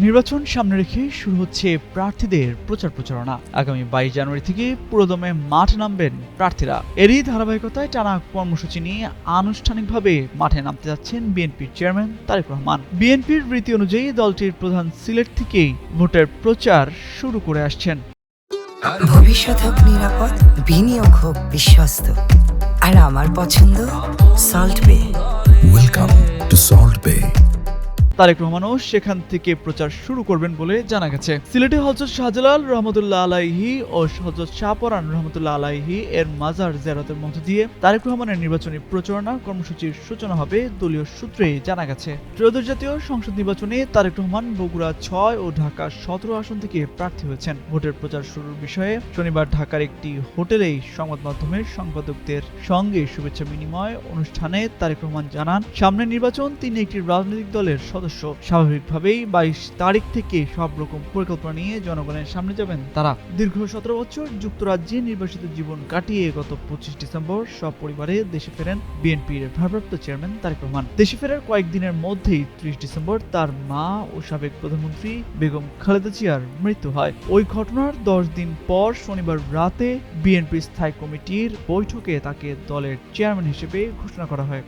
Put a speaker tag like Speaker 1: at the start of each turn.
Speaker 1: নির্বাচন সামনে রেখে শুরু হচ্ছে প্রার্থীদের প্রচার প্রচারণা। আগামী বাইশ জানুয়ারি থেকে পুরোদমে মাঠ নামবেন প্রার্থীরা। এরই ধারাবাহিকতায় টানা কর্মসূচি নিয়ে আনুষ্ঠানিকভাবে মাঠে নামতে যাচ্ছেন বিএনপির চেয়ারম্যান তারেক রহমান। বিএনপির রীতি অনুযায়ী দলটির প্রধান সিলেট থেকেই ভোটের প্রচার শুরু করে আসছেন।
Speaker 2: ভবিষ্যৎ হোক নিরাপদ বিনিয়োগ হোক বিশ্বস্ত। আর আমার পছন্দ সল্ট বে
Speaker 3: Welcome to Salt Bay.
Speaker 1: Tarique রহমানও সেখান থেকে প্রচার শুরু করবেন বলে জানা গেছে। সিলেটে হজরত শাহজালাল রহমতুল্লাহ আলাইহি ও হজরত শাহপরান রহমতুল্লাহ আলাইহি এর মাজার জিয়ারতের মধ্য দিয়ে তারেক রহমানের নির্বাচনী প্রচারণা কর্মসূচির সূচনা হবে দলীয় সূত্রে জানা গেছে। ত্রয়োদশ জাতীয় সংসদ নির্বাচনে তারেক রহমান বগুড়া ছয় ও ঢাকা সতেরো আসন থেকে প্রার্থী হয়েছেন। ভোটের প্রচার শুরুর বিষয়ে শনিবার ঢাকার একটি হোটেলেই সংবাদ মাধ্যমের সম্পাদকদের সঙ্গে শুভেচ্ছা বিনিময় অনুষ্ঠানে তারেক রহমান জানান, সামনের নির্বাচন তিনি একটি রাজনৈতিক দলের সদস্য স্বাভাবিকভাবেই বাইশ তারিখ থেকে সব রকম পরিকল্পনা নিয়ে জনগণের সামনে যাবেন তারা। দীর্ঘ সতেরো বছর যুক্তরাজ্যে নির্বাসিত জীবন কাটিয়ে গত পঁচিশ ডিসেম্বর সব পরিবারে দেশে ফেরেন বিএনপির ভারপ্রাপ্ত চেয়ারম্যান তারেক রহমান। দেশে ফেরার কয়েকদিনের মধ্যেই ত্রিশ ডিসেম্বর তার মা ও সাবেক প্রধানমন্ত্রী বেগম খালেদা জিয়ার মৃত্যু হয়। ওই ঘটনার দশ দিন পর শনিবার রাতে বিএনপি স্থায়ী কমিটির বৈঠকে তাকে দলের চেয়ারম্যান হিসেবে ঘোষণা করা হয়।